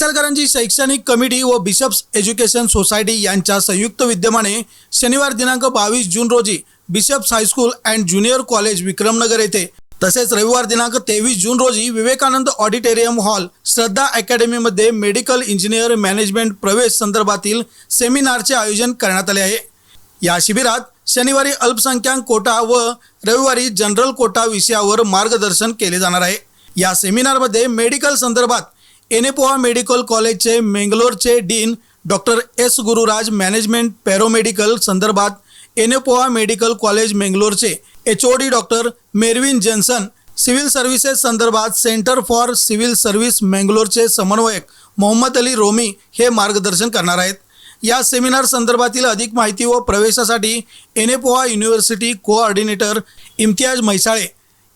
इचलकरंजी शैक्षणिक कमिटी व bishops education society यांच्या संयुक्त विद्यमाने शनिवार दिनांक बावीस जून रोजी Bishop's high school and junior college Vikramnagar येथे तसेच रविवार दिनांक तेवीस जून रोजी विवेकानंद ऑडिटोरियम हॉल श्रद्धा अकॅडमीमध्ये मेडिकल इंजिनियर मॅनेजमेंट प्रवेश संदर्भातील सेमिनारचे आयोजन करण्यात आले आहे. या शिबिरात शनिवारी अल्पसंख्याक कोटा व रविवारी जनरल कोटा विषयावर मार्गदर्शन केले जाणार आहे. या सेमिनारमध्ये मेडिकल संदर्भात एनेपोहा मेडिकल कॉलेजचे मेंगलोरचे dean doctor S Gururaj management paramedical संदर्भात Yenepoya medical college मेंगलोरचे H O D doctor Mervin Jensen civil services संदर्भात सेंटर फॉर सिव्हिल सर्व्हिस मेंगलोरचे समन्वयक मोहम्मद अली रोमी हे मार्गदर्शन करणार आहेत. या सेमिनार संदर्भातील अधिक माहिती व प्रवेशासाठी एनेपोहा युनिव्हर्सिटी कोऑर्डिनेटर इम्तियाज म्हैसाळे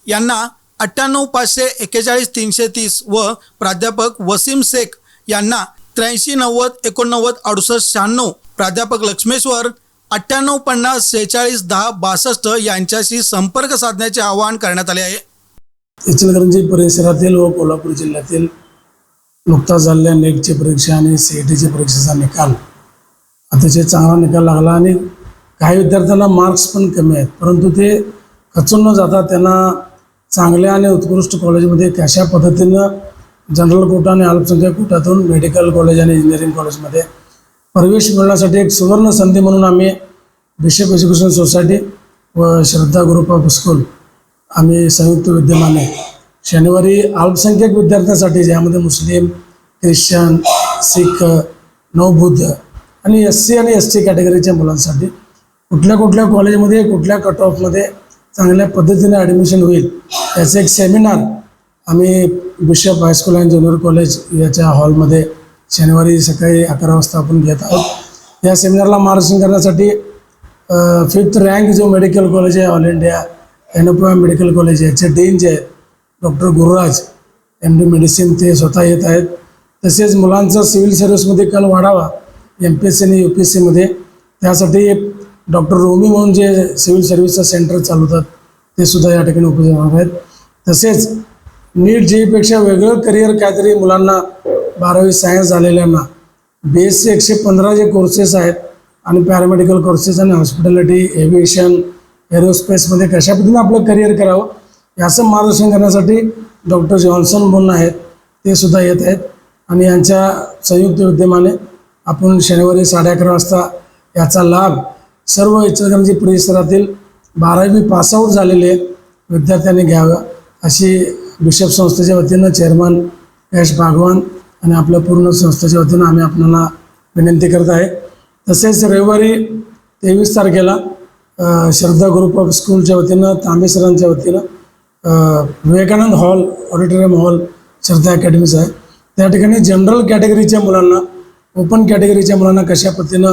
यांना अठ्ठ्याण्णव पाचशे एक्केचाळीस तीनशे तीस व प्राध्यापक वसीम शेख यांना त्र्याऐंशी नव्वद एकोणनव्वद अडुसष्ट शहाण्णव प्राध्यापक लक्ष्मेश्वर अठ्ठ्याण्णव पन्नास शेहेचाळीस दहा बासष्ट यांच्याशी संपर्क साधण्याचे आवाहन करण्यात आले आहे. इचलकरंजी परिसरातील व कोल्हापूर जिल्ह्यातील नुकताच झालेल्या नेटची परीक्षा आणि सी ई टीची परीक्षेचा निकाल अतिशय चांगला निकाल लागला आणि काही विद्यार्थ्यांना मार्क्स पण कमी आहेत परंतु ते खचून न जाता त्यांना चांगल्या आणि उत्कृष्ट कॉलेजमध्ये कशा पद्धतीनं जनरल कोटा आणि अल्पसंख्याक कोटातून मेडिकल कॉलेज आणि इंजिनिअरिंग कॉलेजमध्ये प्रवेश मिळण्यासाठी एक सुवर्ण संधी म्हणून आम्ही बिशप एज्युकेशन सोसायटी व श्रद्धा ग्रुप ऑफ स्कूल आम्ही संयुक्त विद्यमाने शनिवारी अल्पसंख्याक विद्यार्थ्यांसाठी ज्यामध्ये मुस्लिम ख्रिश्चन सिख नवबुद्ध आणि एस सी आणि एस टी कॅटेगरीच्या मुलांसाठी कुठल्या कुठल्या कॉलेजमध्ये कुठल्या कट ऑफमध्ये चांगल्या पद्धतीने ॲडमिशन होईल. याचं एक सेमिनार आम्ही bishop high school and junior college याच्या हॉलमध्ये शनिवारी सकाळी अकरा वाजता आपण घेत आहोत. या सेमिनारला मार्गदर्शन करण्यासाठी फिफ्थ रँक जो मेडिकल कॉलेज आहे all India Yenepoya medical college याचे डीन जे आहेत doctor Gururaj M D medicine ते स्वतः येत आहेत. तसेच मुलांचा सिव्हिल सर्व्हिसमध्ये कल वाढावा एम पी एस सी आणि यू पी एस सीमध्ये त्यासाठी डॉक्टर रोमी म्हणून जे सिव्हिल सर्व्हिसचं सेंटर चालवतात ते सुद्धा या ठिकाणी उपस्थित होणार आहेत. तसेच नीट जेईपेक्षा वेगळं करिअर काहीतरी मुलांना बारावी सायन्स झालेल्यांना बी एस सी एकशे पंधरा जे कोर्सेस आहेत आणि पॅरामेडिकल कोर्सेस आणि हॉस्पिटॅलिटी एव्हिएशन एरोस्पेसमध्ये कशा पद्धतीने आपलं करिअर करावं याचं मार्गदर्शन करण्यासाठी डॉक्टर जॉन्सन म्हणून आहेत ते सुद्धा येत आहेत. आणि यांच्या संयुक्त विद्यमाने आपण शनिवारी साडे अकरा वाजता याचा लाभ सर्व इचलकरंजी म्हणजे परिसरातील बारावी पासआउट झालेले विद्यार्थ्यांनी घ्यावं अशी बिशप संस्थेच्या वतीनं चेअरमन यश भागवान आणि आपल्या पूर्ण संस्थेच्या वतीनं आम्ही आपल्याला विनंती करत आहे. तसेच रविवारी तेवीस तारखेला श्रद्धा ग्रुप ऑफ स्कूलच्या वतीनं तांबे सरांच्या वतीनं Vivekanand hall auditorium hall Shraddha अकॅडमीचं आहे. त्या ठिकाणी जनरल कॅटेगरीच्या मुलांना ओपन कॅटेगरीच्या मुलांना कशा पद्धतीनं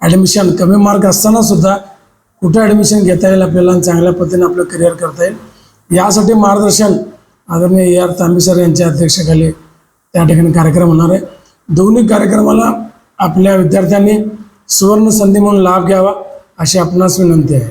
ॲडमिशन कमी मार्क असताना सुद्धा कुठं ॲडमिशन घेता येईल आपल्याला चांगल्या पद्धतीने आपलं करिअर करता येईल? यासाठी मार्गदर्शन आदरणीय ए आर तांबे सर यांच्या अध्यक्षतेखाली त्या ठिकाणी कार्यक्रम होणार आहे. दोन्ही कार्यक्रमाला आपल्या विद्यार्थ्यांनी सुवर्ण संधी म्हणून लाभ घ्यावा अशी आपणास विनंती आहे.